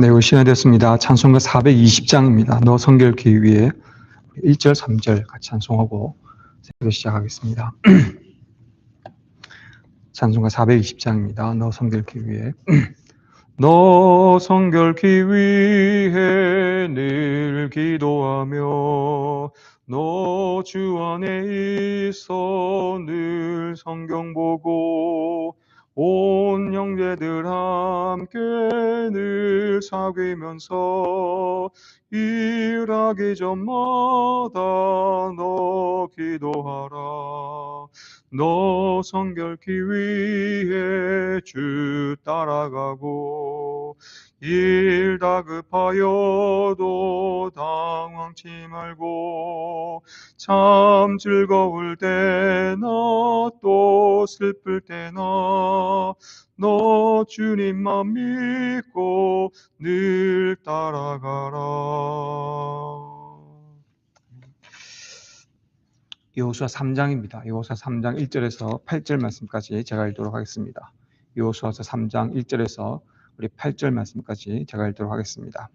네, 오늘 시간이 됐습니다. 찬송가 420장입니다. 너 성결기 위해 1절, 3절 같이 찬송하고 새로 시작하겠습니다. 찬송가 420장입니다. 너 성결기 위해 너 성결기 위해 늘 기도하며 너 주 안에 있어 늘 성경 보고 온 형제들 함께 늘 사귀면서 일하기 전마다 너 기도하라. 너 성결기 위해 주 따라가고 일 다급하여도 당황치 말고 참 즐거울 때나 또 슬플 때나 너 주님만 믿고 늘 따라가라. 여호수아 3장입니다. 여호수아 3장 1절에서 8절 말씀까지 제가 읽도록 하겠습니다. 여호수아서 3장 1절에서 우리 8절 말씀까지 제가 읽도록 하겠습니다.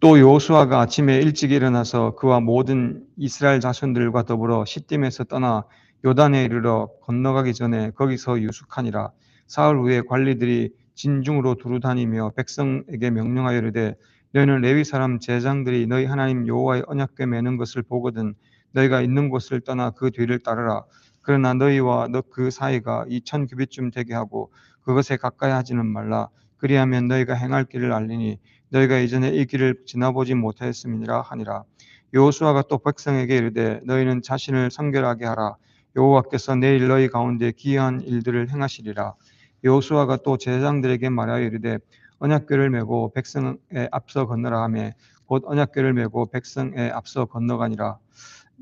또 여호수아가 아침에 일찍 일어나서 그와 모든 이스라엘 자손들과 더불어 시딤에서 떠나 요단에 이르러 건너가기 전에 거기서 유숙하니라 사흘 후에 관리들이 진중으로 두루 다니며 백성에게 명령하여 이르되 너희는 레위 사람 제장들이 너희 하나님 여호와의 언약궤 매는 것을 보거든 너희가 있는 곳을 떠나 그 뒤를 따르라 그러나 너희와 너 그 사이가 이천 규빗쯤 되게 하고 그것에 가까이 하지는 말라. 그리하면 너희가 행할 길을 알리니 너희가 이전에 이 길을 지나보지 못하였음이니라 하니라. 여호수아가 또 백성에게 이르되 너희는 자신을 성결하게 하라. 여호와께서 내일 너희 가운데 기이한 일들을 행하시리라. 여호수아가 또 제사장들에게 말하여 이르되 언약궤를 메고 백성에 앞서 건너라 하며 곧 언약궤를 메고 백성에 앞서 건너가니라.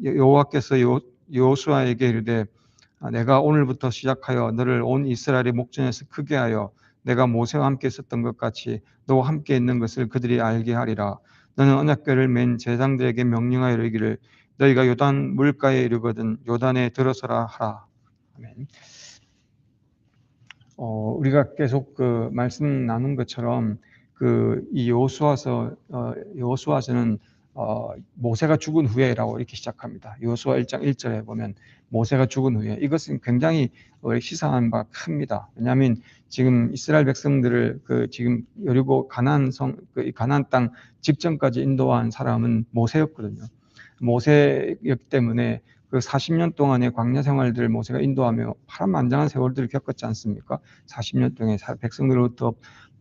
여호와께서 여호수아에게 이르되 아, 내가 오늘부터 시작하여 너를 온 이스라엘의 목전에서 크게 하여 내가 모세와 함께 있었던 것 같이 너와 함께 있는 것을 그들이 알게 하리라. 너는 언약궤를 맨 제장들에게 명령하여 이르기를 너희가 요단 물가에 이르거든 요단에 들어서라 하라. 아멘. 어, 우리가 계속 그 말씀 나눈 것처럼 그 이 여호수아서 어, 여호수아서는 어, 모세가 죽은 후에라고 이렇게 시작합니다. 여호수아 1장 1절에 보면 모세가 죽은 후에 이것은 굉장히 시사한 바 큽니다. 왜냐하면 지금 이스라엘 백성들을 그 지금 여리고 가나안 성, 그 가나안 땅 직전까지 인도한 사람은 모세였거든요. 모세였기 때문에 그 40년 동안의 광야 생활들을 모세가 인도하며 파란만장한 세월들을 겪었지 않습니까? 40년 동안 백성들로부터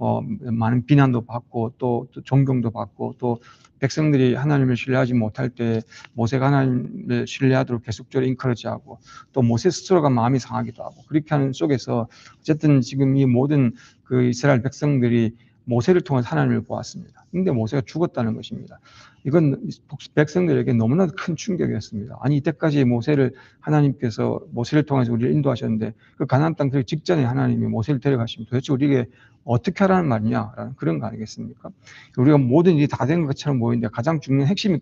어, 많은 비난도 받고 또, 또 존경도 받고 또 백성들이 하나님을 신뢰하지 못할 때 모세가 하나님을 신뢰하도록 계속적으로 인커러지하고 또 모세 스스로가 마음이 상하기도 하고 그렇게 하는 속에서 어쨌든 지금 이 모든 그 이스라엘 백성들이 모세를 통해 하나님을 보았습니다. 근데 모세가 죽었다는 것입니다. 이건 백성들에게 너무나 큰 충격이었습니다. 아니 이때까지 모세를 하나님께서 모세를 통해서 우리를 인도하셨는데 그 가나안 땅그 직전에 하나님이 모세를 데려가시면 도대체 우리에게 어떻게 하라는 말이냐라는 그런 거 아니겠습니까? 우리가 모든 일이 다 된 것처럼 보이는데 가장 중요한 핵심이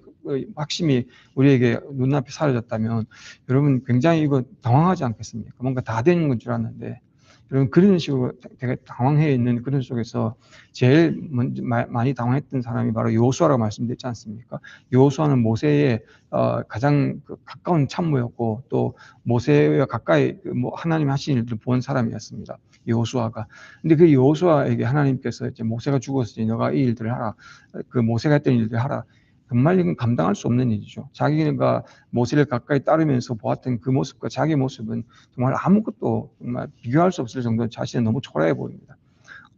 핵심이 우리에게 눈앞에 사라졌다면 여러분 굉장히 이거 당황하지 않겠습니까? 뭔가 다 되는 건 줄 알았는데 여러분 그런 식으로 되게 당황해 있는 그런 속에서 제일 먼저 많이 당황했던 사람이 바로 요수아라고 말씀드렸지 않습니까? 요수아는 모세의 어, 가장 그 가까운 참모였고 또 모세와 가까이 그 뭐 하나님 하신 일들을 본 사람이었습니다. 요수아가. 근데 그 요수아에게 하나님께서 이제 모세가 죽었으니 너가 이 일들을 하라. 그 모세가 했던 일들을 하라. 정말 이건 감당할 수 없는 일이죠. 자기가 모세를 가까이 따르면서 보았던 그 모습과 자기 모습은 정말 아무것도 정말 비교할 수 없을 정도로 자신은 너무 초라해 보입니다.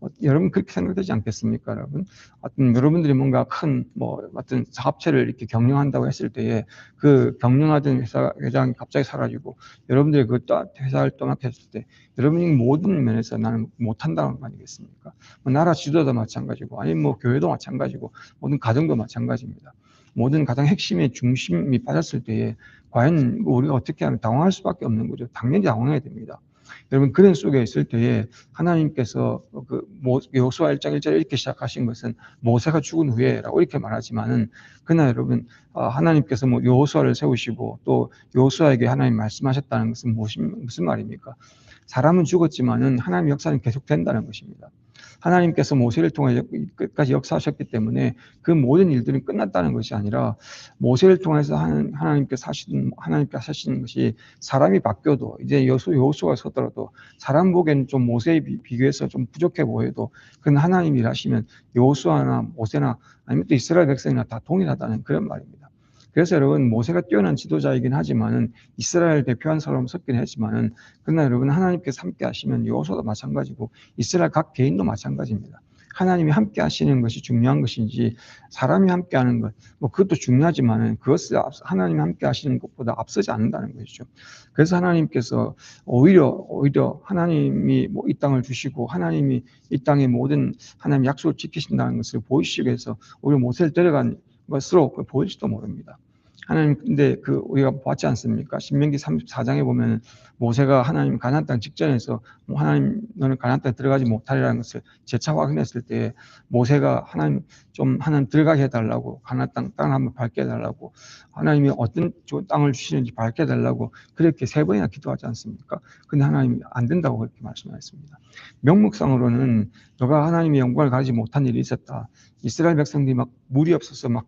어, 여러분 그렇게 생각되지 않겠습니까, 여러분? 어떤 여러분들이 뭔가 큰 뭐 어떤 사업체를 이렇게 경영한다고 했을 때에 그 경영하던 회사 회장이 갑자기 사라지고 여러분들이 그 회사를 떠나했을 때 여러분이 모든 면에서 나는 못한다는 거 아니겠습니까? 뭐 나라 지도도 마찬가지고 아니면 뭐 교회도 마찬가지고 모든 가정도 마찬가지입니다. 모든 가장 핵심의 중심이 빠졌을 때에 과연 우리가 어떻게 하면 당황할 수밖에 없는 거죠. 당연히 당황해야 됩니다. 여러분 그런 속에 있을 때에 하나님께서 그 요수아 1장 1절 이렇게 시작하신 것은 모세가 죽은 후에라고 이렇게 말하지만은 그러나 여러분 어, 하나님께서 뭐 요수아를 세우시고 또 요수아에게 하나님 말씀하셨다는 것은 무슨 무슨 말입니까? 사람은 죽었지만은 하나님 역사는 계속된다는 것입니다. 하나님께서 모세를 통해 끝까지 역사하셨기 때문에 그 모든 일들은 끝났다는 것이 아니라 모세를 통해서 하나님께서 하시는 하나님께 하시는 것이 사람이 바뀌어도 이제 여수 여수가 서더라도 사람 보기에는 좀 모세에 비교해서 좀 부족해 보여도 그건 하나님이 일하시면 여수아나 모세나 아니면 또 이스라엘 백성이나 다 동일하다는 그런 말입니다. 그래서 여러분 모세가 뛰어난 지도자이긴 하지만은 이스라엘 대표한 사람 섞긴 했지만은 그러나 여러분 하나님께서 함께 하시면 요소도 마찬가지고 이스라엘 각 개인도 마찬가지입니다. 하나님이 함께 하시는 것이 중요한 것인지 사람이 함께 하는 것, 뭐 그것도 중요하지만은 그것을 하나님이 함께 하시는 것보다 앞서지 않는다는 것이죠. 그래서 하나님께서 오히려, 오히려 하나님이 뭐 이 땅을 주시고 하나님이 이 땅의 모든 하나님 약속을 지키신다는 것을 보이시기 위해서 오히려 모세를 데려간 것으로 보일지도 모릅니다. 하나님 근데 그 우리가 봤지 않습니까? 신명기 34장에 보면 모세가 하나님 가나안 땅 직전에서 뭐 하나님 너는 가나안 땅에 들어가지 못하리라는 것을 재차 확인했을 때 모세가 하나님 좀 하나님 들어가게 해달라고 가나안 땅 땅을 한번 밟게 해달라고 하나님이 어떤 땅을 주시는지 밝게 해달라고 그렇게 세 번이나 기도하지 않습니까? 근데 하나님이 안 된다고 그렇게 말씀하셨습니다. 명목상으로는 너가 하나님의 영광을 가지지 못한 일이 있었다. 이스라엘 백성들이 막 물이 없어서 막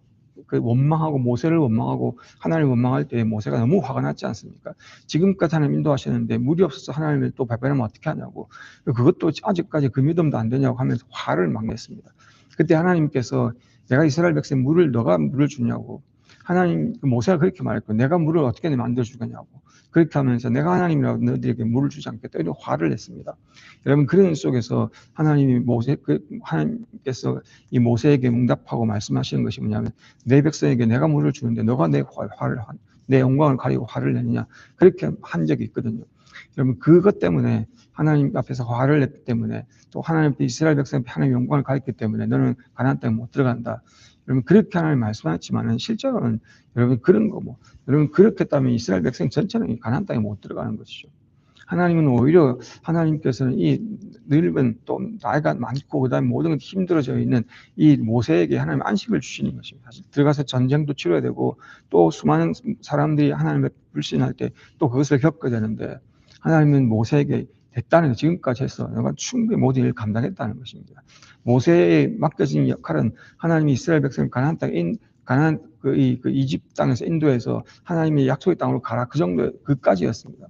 그 원망하고 모세를 원망하고 하나님을 원망할 때 모세가 너무 화가 났지 않습니까? 지금까지 하나님 인도하시는데 물이 없어서 하나님을 또 발견하면 어떻게 하냐고 그것도 아직까지 그 믿음도 안 되냐고 하면서 화를 막 냈습니다. 그때 하나님께서 내가 이스라엘 백성 물을 너가 물을 주냐고 하나님 그 모세가 그렇게 말했고 내가 물을 어떻게 만들어 주겠냐고 그렇게 하면서 내가 하나님이라고 너희들에게 물을 주지 않겠다 이런 화를 냈습니다. 여러분 그런 속에서 하나님이 모세 그 하나님께서 이 모세에게 응답하고 말씀하시는 것이 뭐냐면 내 백성에게 내가 물을 주는데 너가 내 화를 내 영광을 가리고 화를 내느냐 그렇게 한 적이 있거든요. 여러분 그것 때문에 하나님 앞에서 화를 냈기 때문에 또 하나님 앞에 이스라엘 백성 앞에 하나님 영광을 가렸기 때문에 너는 가나안 땅에 못 들어간다. 여러분 그렇게 하나님 말씀하지만은 실제로는 여러분 그런 거뭐 여러분 그렇게 했다면 이스라엘 백성 전체는 가나안 땅에 못 들어가는 것이죠. 하나님은 오히려 하나님께서는 이 늙은 또 나이가 많고 그다음에 모든 것 힘들어져 있는 이 모세에게 하나님 안식을 주시는 것입니다. 사실 들어가서 전쟁도 치러야 되고 또 수많은 사람들이 하나님을 불신할 때 또 그것을 겪어야 되는데 하나님은 모세에게 됐다는 것, 지금까지 해서 내가 충분히 모든 일을 감당했다는 것입니다. 모세에 맡겨진 역할은 하나님이 이스라엘 백성을 가나안 땅에 가나안 그, 이, 그 이집 땅에서 인도해서 하나님의 약속의 땅으로 가라 그 정도 그까지였습니다.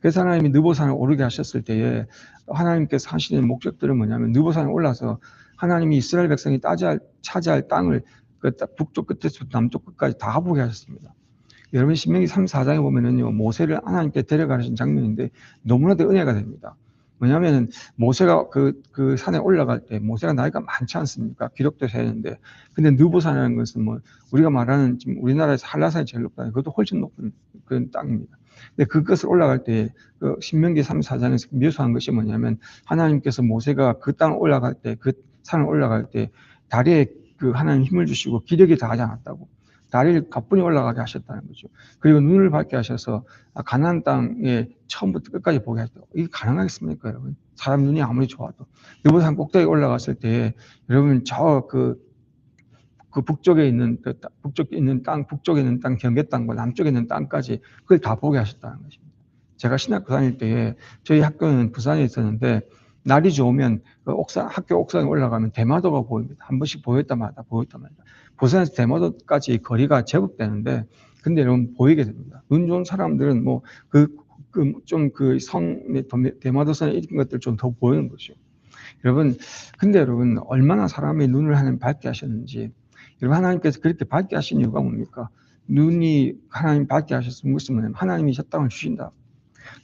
그래서 하나님이 느보산을 오르게 하셨을 때에 하나님께서 하시는 목적들은 뭐냐면 느보산에 올라서 하나님이 이스라엘 백성이 따지할 차지할 땅을 그 북쪽 끝에서 남쪽 끝까지 다 보게 하셨습니다. 여러분 신명기 3, 4장에 보면은요 모세를 하나님께 데려가신 장면인데 너무나도 은혜가 됩니다. 뭐냐면은 모세가 그, 그 산에 올라갈 때 모세가 나이가 많지 않습니까? 기록돼서 했는데 근데 느보산이라는 것은 뭐 우리가 말하는 지금 우리나라에서 한라산이 제일 높다. 그것도 훨씬 높은 그런 땅입니다. 근데 그것을 올라갈 때, 그 신명기 3, 4장에서 묘사한 것이 뭐냐면, 하나님께서 모세가 그 땅을 올라갈 때, 그 산을 올라갈 때, 다리에 그 하나님 힘을 주시고 기력이 다하지 않았다고. 다리를 가뿐히 올라가게 하셨다는 거죠. 그리고 눈을 밝게 하셔서 가난 땅에 처음부터 끝까지 보게 하셨다. 이게 가능하겠습니까, 여러분? 사람 눈이 아무리 좋아도. 이보산 꼭대기 올라갔을 때, 여러분, 저 그, 그 북쪽에 있는, 그 북쪽에 있는 땅, 북쪽에 있는 땅, 경계 땅과 남쪽에 있는 땅까지 그걸 다 보게 하셨다는 것입니다. 제가 신학교 다닐 때에 저희 학교는 부산에 있었는데, 날이 좋으면 그 옥상, 학교 옥상에 올라가면 대마도가 보입니다. 한 번씩 보였다마다, 보였다마다. 부산에서 대마도까지 거리가 제법 되는데, 근데 여러분 보이게 됩니다. 눈 좋은 사람들은 뭐, 그, 그, 좀그 성, 대마도선에 이런 것들 좀 더 보이는 거죠. 여러분, 근데 여러분, 얼마나 사람의 눈을 하나님 밝게 하셨는지, 여러분, 하나님께서 그렇게 밝게 하신 이유가 뭡니까? 눈이 하나님 밝게 하셨으면 무슨 말이냐면, 하나님이 저 땅을 주신다.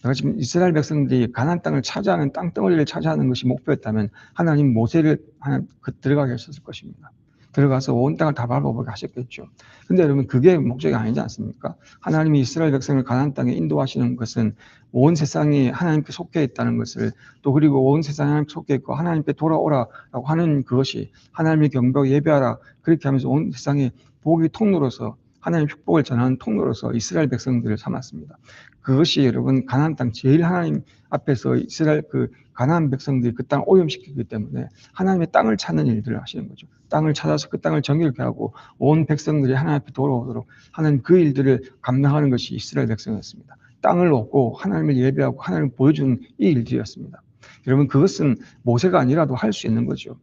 내가 지금 이스라엘 백성들이 가난 땅을 차지하는 땅덩어리를 차지하는 것이 목표였다면 하나님 모세를 하나 그 들어가게 하셨을 것입니다. 들어가서 온 땅을 다 밟아보게 하셨겠죠. 근데 여러분 그게 목적이 아니지 않습니까? 하나님이 이스라엘 백성을 가나안 땅에 인도하시는 것은 온 세상이 하나님께 속해 있다는 것을 또 그리고 온 세상이 하나님께 속해 있고 하나님께 돌아오라라고 하는 그것이 하나님의 경벽 예배하라 그렇게 하면서 온 세상에 복의 통로로서 하나님 축복을 전하는 통로로서 이스라엘 백성들을 삼았습니다. 그것이 여러분 가나안 땅 제일 하나님 앞에서 이스라엘 그 가나안 백성들이 그 땅을 오염시키기 때문에 하나님의 땅을 찾는 일들을 하시는 거죠. 땅을 찾아서 그 땅을 정결케 하고 온 백성들이 하나님 앞에 돌아오도록 하는 그 일들을 감당하는 것이 이스라엘 백성이었습니다. 땅을 얻고 하나님을 예배하고 하나님을 보여주는 이 일들이었습니다. 여러분 그것은 모세가 아니라도 할 수 있는 거죠.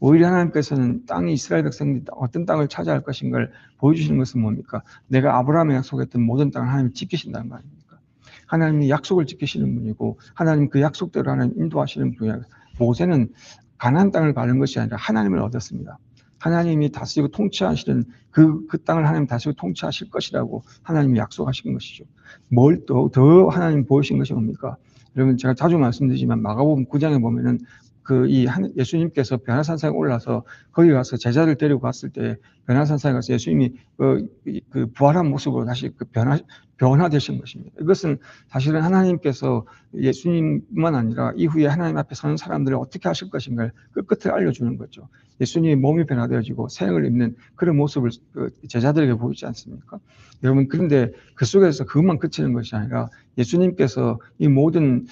오히려 하나님께서는 땅이 이스라엘 백성들이 어떤 땅을 차지할 것인가를 보여주시는 것은 뭡니까? 내가 아브라함에 약속했던 모든 땅을 하나님이 지키신다는 거 아닙니까? 하나님이 약속을 지키시는 분이고 하나님 그 약속대로 하나님 인도하시는 분이야. 모세는 가나안 땅을 가는 것이 아니라 하나님을 얻었습니다. 하나님이 다스리고 통치하시는 그, 그 땅을 하나님 다스리고 통치하실 것이라고 하나님이 약속하신 것이죠. 뭘 또, 더 하나님 보이신 것이 뭡니까? 여러분, 제가 자주 말씀드리지만 마가복음 9장에 보면은 그 이 예수님께서 변화산상에 올라서 거기 가서 제자를 데리고 갔을 때 변화산상에 가서 예수님이 그, 그 부활한 모습으로 다시 그 변화, 변화되신 것입니다. 이것은 사실은 하나님께서 예수님만 아니라 이후에 하나님 앞에 서는 사람들을 어떻게 하실 것인가를 끝끝을 알려주는 거죠. 예수님의 몸이 변화되어지고 생을 입는 그런 모습을 그 제자들에게 보이지 않습니까? 여러분 그런데 그 속에서 그것만 그치는 것이 아니라 예수님께서 이 모든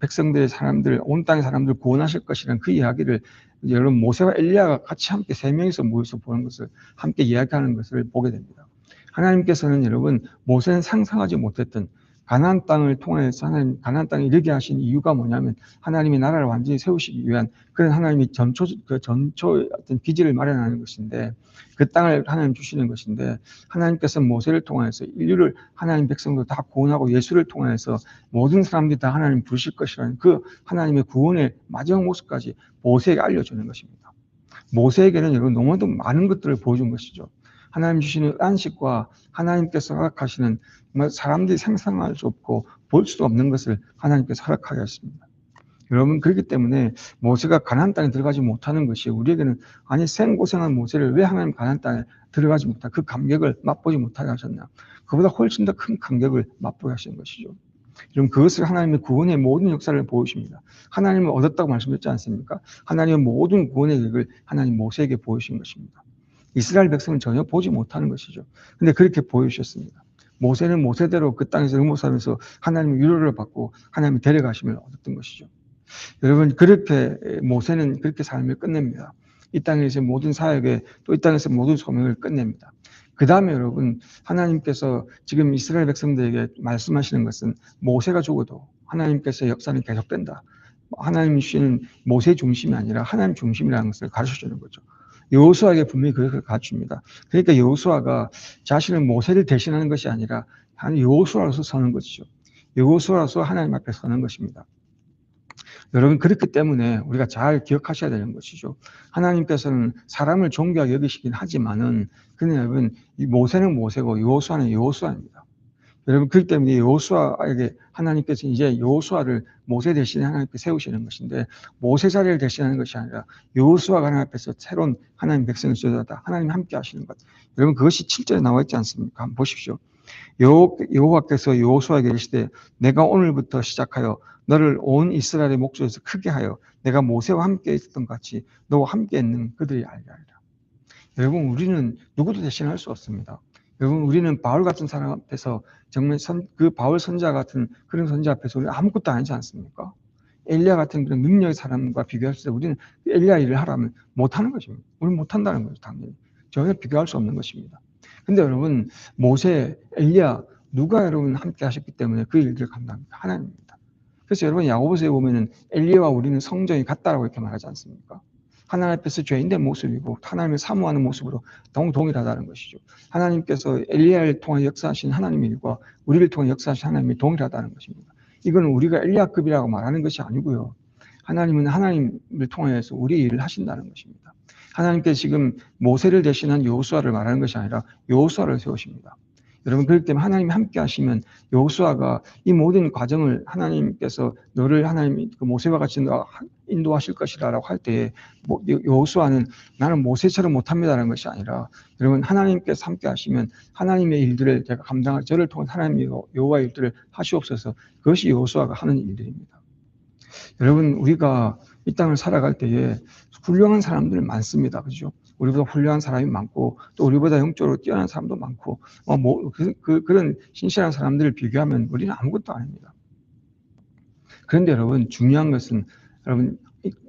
백성들의 사람들 온 땅의 사람들 구원하실 것이라는 그 이야기를 여러분 모세와 엘리야가 같이 함께 세 명이서 모여서 보는 것을 함께 이야기하는 것을 보게 됩니다. 하나님께서는 여러분 모세는 상상하지 못했던 가나안 땅을 통해서 하나님 가나안 땅에 이르게 하신 이유가 뭐냐면 하나님이 나라를 완전히 세우시기 위한 그런 하나님이 전초 그 전초 어떤 기지를 마련하는 것인데 그 땅을 하나님 주시는 것인데 하나님께서 모세를 통해서 인류를 하나님 백성도 다 구원하고 예수를 통해서 모든 사람들이 다 하나님 부르실 것이라는 그 하나님의 구원의 마지막 모습까지 모세에게 알려주는 것입니다. 모세에게는 여러분 너무도 많은 것들을 보여준 것이죠. 하나님 주시는 안식과 하나님께서 허락하시는 사람들이 상상할 수 없고 볼 수도 없는 것을 하나님께서 허락하게 하십니다. 여러분 그렇기 때문에 모세가 가나안 땅에 들어가지 못하는 것이 우리에게는 아니 생고생한 모세를 왜 하나님 가나안 땅에 들어가지 못하 그 감격을 맛보지 못하게 하셨나 그보다 훨씬 더 큰 감격을 맛보게 하신 것이죠. 여러분 그것을 하나님의 구원의 모든 역사를 보여줍니다. 하나님을 얻었다고 말씀했지 않습니까? 하나님의 모든 구원의 계획을 하나님 모세에게 보여주신 것입니다. 이스라엘 백성은 전혀 보지 못하는 것이죠. 근데 그렇게 보여주셨습니다. 모세는 모세대로 그 땅에서 응모하면서 하나님의 위로를 받고 하나님의 데려가심을 얻었던 것이죠. 여러분 그렇게 모세는 그렇게 삶을 끝냅니다. 이 땅에서 모든 사역에 또 이 땅에서 모든 소명을 끝냅니다. 그 다음에 여러분 하나님께서 지금 이스라엘 백성들에게 말씀하시는 것은 모세가 죽어도 하나님께서 역사는 계속된다. 하나님 주시는 모세 중심이 아니라 하나님 중심이라는 것을 가르쳐 주는 거죠. 여호수아에게 분명히 그것을 갖춥니다. 그러니까 여호수아가 자신을 모세를 대신하는 것이 아니라 한 여호수아로서 서는 것이죠. 여호수아로서 하나님 앞에 서는 것입니다. 여러분 그렇기 때문에 우리가 잘 기억하셔야 되는 것이죠. 하나님께서는 사람을 존귀하게 여기시긴 하지만은 그냥 여러분 이 모세는 모세고 여호수아는 여호수아입니다. 여러분 그렇기 때문에 여호수아에게 하나님께서 이제 여호수아를 모세 대신에 하나님께 세우시는 것인데 모세 자리를 대신하는 것이 아니라 여호수아가 하나님 앞에서 새로운 하나님 백성을 지어다 하나님 함께 하시는 것. 여러분 그것이 7절에 나와 있지 않습니까? 한번 보십시오. 여호와께서 여호수아에게 이르시되 내가 오늘부터 시작하여 너를 온 이스라엘의 목소리에서 크게 하여 내가 모세와 함께 있었던 같이 너와 함께 있는 그들이 알게 하리라. 여러분 우리는 누구도 대신할 수 없습니다. 여러분 우리는 바울 같은 사람 앞에서 정말 선, 그 바울 선자 같은 그런 선자 앞에서 우리 아무것도 아니지 않습니까? 엘리야 같은 그런 능력의 사람과 비교했을 때 우리는 엘리야 일을 하라면 못하는 것입니다. 우리는 못한다는 거죠, 당연히. 전혀 비교할 수 없는 것입니다. 근데 여러분, 모세, 엘리야, 누가 여러분 함께 하셨기 때문에 그 일들을 감당합니다. 하나님입니다. 그래서 여러분, 야고보서에 보면은 엘리야와 우리는 성정이 같다라고 이렇게 말하지 않습니까? 하나님 앞에서 죄인된 모습이고 하나님을 사모하는 모습으로 동, 동일하다는 것이죠. 하나님께서 엘리야를 통해 역사하신 하나님의 일과 우리를 통해 역사하신 하나님이 동일하다는 것입니다. 이건 우리가 엘리야급이라고 말하는 것이 아니고요. 하나님은 하나님을 통해서 우리 일을 하신다는 것입니다. 하나님께서 지금 모세를 대신한 여호수아를 말하는 것이 아니라 여호수아를 세우십니다. 여러분 그렇기 때문에 하나님이 함께 하시면 여호수아가 이 모든 과정을 하나님께서 너를 하나님 그 모세와 같이 인도하실 것이라고 할 때에 뭐 여호수아는 나는 모세처럼 못합니다라는 것이 아니라 여러분 하나님께서 함께 하시면 하나님의 일들을 제가 감당할 저를 통한 하나님의 여호와의 일들을 하시옵소서 그것이 여호수아가 하는 일들입니다. 여러분 우리가 이 땅을 살아갈 때에 훌륭한 사람들 많습니다. 그죠? 우리보다 훌륭한 사람이 많고 또 우리보다 영적으로 뛰어난 사람도 많고 어, 뭐 그, 그, 그런 신실한 사람들을 비교하면 우리는 아무것도 아닙니다. 그런데 여러분 중요한 것은 여러분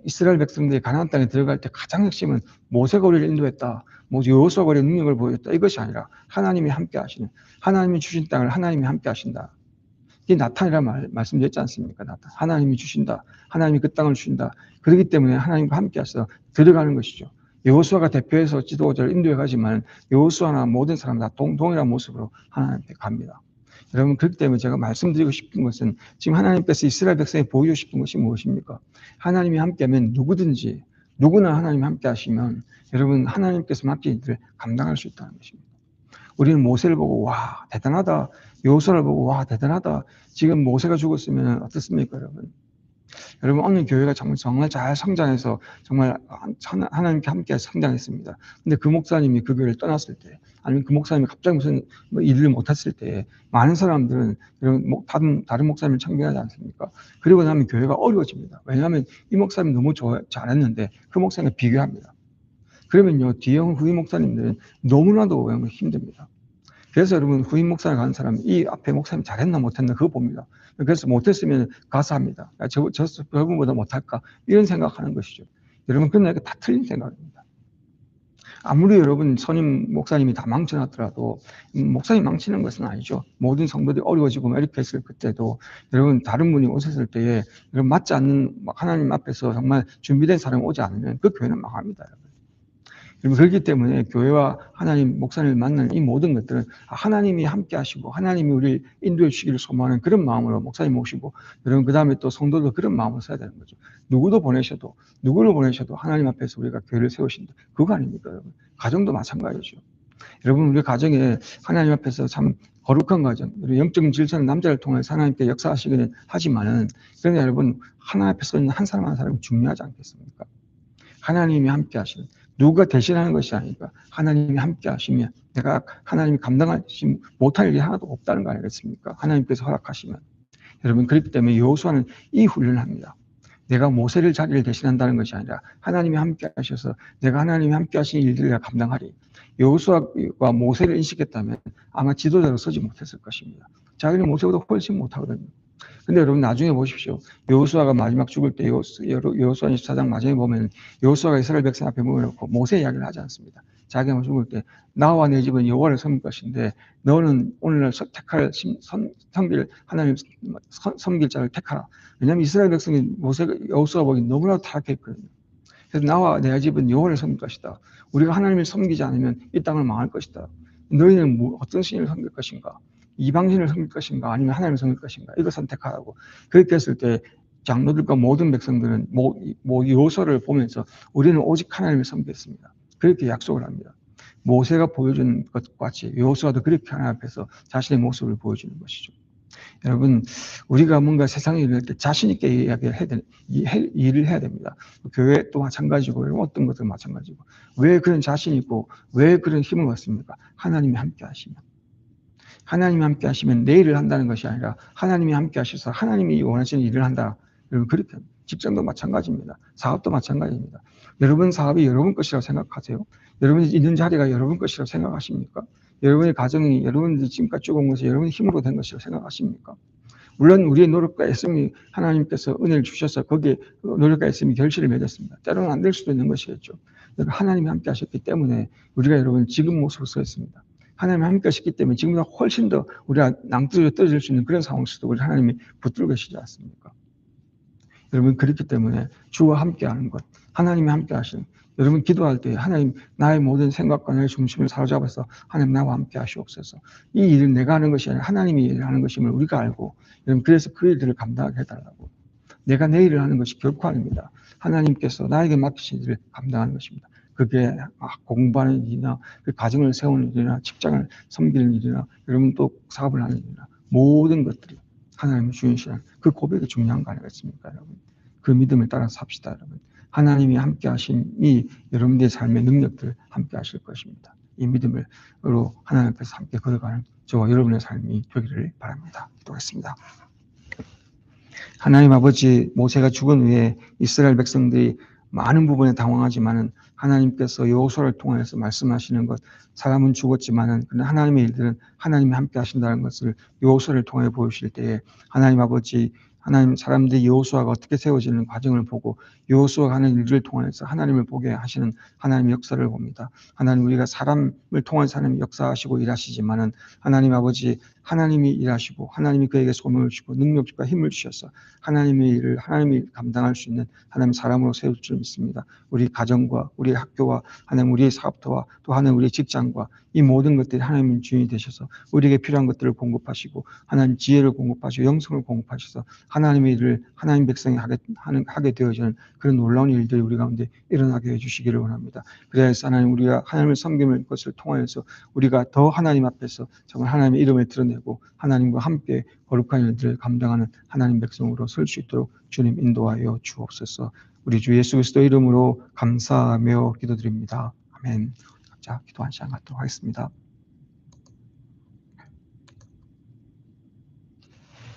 이스라엘 백성들이 가나안 땅에 들어갈 때 가장 핵심은 모세가 우리를 인도했다. 뭐 여호수아가 우리의 능력을 보였다. 이것이 아니라 하나님이 함께 하시는 하나님이 주신 땅을 하나님이 함께 하신다. 이게 나타이라 말, 말씀드렸지 않습니까? 나타. 하나님이 주신다. 하나님이 그 땅을 주신다. 그렇기 때문에 하나님과 함께 하서 들어가는 것이죠. 여호수아가 대표해서 지도자를 인도해 가지만 여호수아나 모든 사람 다 동, 동일한 모습으로 하나님께 갑니다. 여러분 그렇기 때문에 제가 말씀드리고 싶은 것은 지금 하나님께서 이스라엘 백성에 보여주고 싶은 것이 무엇입니까? 하나님이 함께하면 누구든지 누구나 하나님 함께 하시면 여러분 하나님께서 맡긴 일을 감당할 수 있다는 것입니다. 우리는 모세를 보고 와 대단하다. 여호수아를 보고 와 대단하다. 지금 모세가 죽었으면 어떻습니까, 여러분? 여러분 오늘 교회가 정말 정말 잘 성장해서 정말 하나- 하나님께 함께 성장했습니다. 근데 그 목사님이 그 교회를 떠났을 때, 아니면 그 목사님이 갑자기 무슨 뭐 일을 못했을 때, 많은 사람들은 이런 목- 다른 다른 목사님을 청빙하지 않습니까? 그리고 나면 교회가 어려워집니다. 왜냐하면 이 목사님 너무 좋아, 잘했는데 그 목사님과 비교합니다. 그러면요 뒤에 온 후임 목사님들은 너무나도 힘듭니다. 그래서 여러분 후임 목사를 가는 사람 이 앞에 목사님 잘했나 못했나 그거 봅니다. 그래서 못했으면 가서 합니다. 야, 저, 저, 저분보다 못할까? 이런 생각하는 것이죠. 여러분, 그건 다 틀린 생각입니다. 아무리 여러분 선임 목사님이 다 망쳐놨더라도 음, 목사님 망치는 것은 아니죠. 모든 성도들이 어려워지고 막 이렇게 했을 그때도 여러분 다른 분이 오셨을 때에 여러분 맞지 않는 막 하나님 앞에서 정말 준비된 사람이 오지 않으면 그 교회는 망합니다. 여러분. 그렇기 때문에 교회와 하나님 목사님을 만나는 이 모든 것들은 하나님이 함께 하시고 하나님이 우리 인도해 주시기를 소망하는 그런 마음으로 목사님 모시고 여러분 그 다음에 또 성도도 그런 마음으로 써야 되는 거죠. 누구도 보내셔도 누구를 보내셔도 하나님 앞에서 우리가 교회를 세우신다. 그거 아닙니까 여러분? 가정도 마찬가지죠. 여러분 우리 가정에 하나님 앞에서 참 거룩한 가정, 우리 영적 질서는 남자를 통해서 하나님께 역사하시기는 하지만은 그러나 여러분 하나님 앞에서 있는 한 사람 한 사람이 중요하지 않겠습니까? 하나님이 함께 하시는 누가 대신하는 것이 아니까 하나님이 함께 하시면 내가 하나님이 감당하지 못할 일이 하나도 없다는 거 아니겠습니까? 하나님께서 허락하시면 여러분 그렇기 때문에 여호수아는 이 훈련을 합니다. 내가 모세를 자리를 대신한다는 것이 아니라 하나님이 함께 하셔서 내가 하나님이 함께 하신 일들을 내가 감당하리. 여호수아가 모세를 인식했다면 아마 지도자로 서지 못했을 것입니다. 자기는 모세보다 훨씬 못하거든요. 근데 여러분 나중에 보십시오. 여호수아가 마지막 죽을 때 여호수- 여호- 여호수아 24장 마지막에 보면 여호수아가 이스라엘 백성 앞에 모여놓고 모세 이야기를 하지 않습니다. 자기가 죽을 때 나와 내 집은 여호와를 섬길 것인데 너는 오늘날 서- 택할 섬길 하나님 선- 섬길 자를 택하라. 왜냐하면 이스라엘 백성이 모세 여호수아 보기 너무나도 타락했거든요. 그래서 나와 내 집은 여호와를 섬길 것이다. 우리가 하나님을 섬기지 않으면 이 땅을 망할 것이다. 너희는 뭐- 어떤 신을 섬길 것인가? 이방신을 섬길 것인가? 아니면 하나님을 섬길 것인가? 이거 선택하라고. 그렇게 했을 때 장로들과 모든 백성들은 모, 모 요소를 보면서 우리는 오직 하나님을 섬기겠습니다. 그렇게 약속을 합니다. 모세가 보여준 것과 같이 요소와도 그렇게 하나님 앞에서 자신의 모습을 보여주는 것이죠. 여러분, 우리가 뭔가 세상에 일을 때 자신있게 이야기를 해야 되, 일을 해야 됩니다. 교회도 마찬가지고, 이런 어떤 것도 마찬가지고. 왜 그런 자신 있고, 왜 그런 힘을 얻습니까? 하나님이 함께 하시면. 하나님이 함께 하시면 내 일을 한다는 것이 아니라 하나님이 함께 하셔서 하나님이 원하시는 일을 한다. 여러분, 그렇게. 직장도 마찬가지입니다. 사업도 마찬가지입니다. 여러분 사업이 여러분 것이라고 생각하세요? 여러분이 있는 자리가 여러분 것이라고 생각하십니까? 여러분의 가정이 여러분들이 지금까지 쭉 온 것이 여러분의 힘으로 된 것이라고 생각하십니까? 물론 우리의 노력과 애씀이 하나님께서 은혜를 주셔서 거기에 노력과 애씀이 결실을 맺었습니다. 때로는 안 될 수도 있는 것이겠죠. 그러나 하나님이 함께 하셨기 때문에 우리가 여러분 지금 모습으로 서 있습니다. 하나님이 함께 하셨기 때문에 지금보다 훨씬 더 우리가 낭떠러져 떨어질 수 있는 그런 상황 속에도 우리 하나님이 붙들고 계시지 않습니까? 여러분 그렇기 때문에 주와 함께 하는 것, 하나님이 함께 하시는 여러분 기도할 때 하나님 나의 모든 생각과 나의 중심을 사로잡아서 하나님 나와 함께 하시옵소서. 이 일은 내가 하는 것이 아니라 하나님이 일을 하는 것임을 우리가 알고 여러분 그래서 그 일들을 감당하게 해달라고. 내가 내 일을 하는 것이 결코 아닙니다. 하나님께서 나에게 맡기신 일을 감당하는 것입니다. 그게 아, 공부하는 일이나 그 가정을 세우는 일이나 직장을 섬기는 일이나 여러분 또 사업을 하는 일이나 모든 것들이 하나님의 주인이시라는 그 고백이 중요한 거 아니겠습니까, 여러분? 그 믿음을 따라 삽시다, 여러분. 하나님이 함께 하심이 여러분들의 삶의 능력들 함께 하실 것입니다. 이 믿음으로 하나님 앞에서 함께 걸어가는 저와 여러분의 삶이 되기를 바랍니다. 기도하겠습니다. 하나님 아버지 모세가 죽은 후에 이스라엘 백성들이 많은 부분에 당황하지만은 하나님께서 여호수아를 통해서 말씀하시는 것 사람은 죽었지만은 그러나 하나님의 일들은 하나님이 함께 하신다는 것을 여호수아를 통해 보여주실 때에 하나님 아버지 하나님 사람들이 여호수아가 어떻게 세워지는 과정을 보고 여호수아가 하는 일들을 통해서 하나님을 보게 하시는 하나님의 역사를 봅니다. 하나님 우리가 사람을 통해서 하나님 역사하시고 일하시지만은 하나님 아버지 하나님이 일하시고 하나님이 그에게 소명을 주시고 능력과 힘을 주셔서 하나님의 일을 하나님이 감당할 수 있는 하나님 사람으로 세울 줄 믿습니다. 우리 가정과 우리 학교와 하나님 우리의 사업터와 또 하나님 우리의 직장과 이 모든 것들이 하나님의 주인이 되셔서 우리에게 필요한 것들을 공급하시고 하나님 지혜를 공급하시고 영성을 공급하셔서 하나님의 일을 하나님 백성이 하게, 하는, 하게 되어지는 그런 놀라운 일들이 우리 가운데 일어나게 해주시기를 원합니다. 그래서 하나님 우리가 하나님을 섬기는 것을 통하여서 우리가 더 하나님 앞에서 정말 하나님의 이름을 드러 내고 하나님과 함께 거룩한 일들을 감당하는 하나님 백성으로 설 수 있도록 주님 인도하여 주옵소서. 우리 주 예수 그리스도 이름으로 감사하며 기도드립니다. 아멘. 자, 기도 한 시간 갖도록 하겠습니다.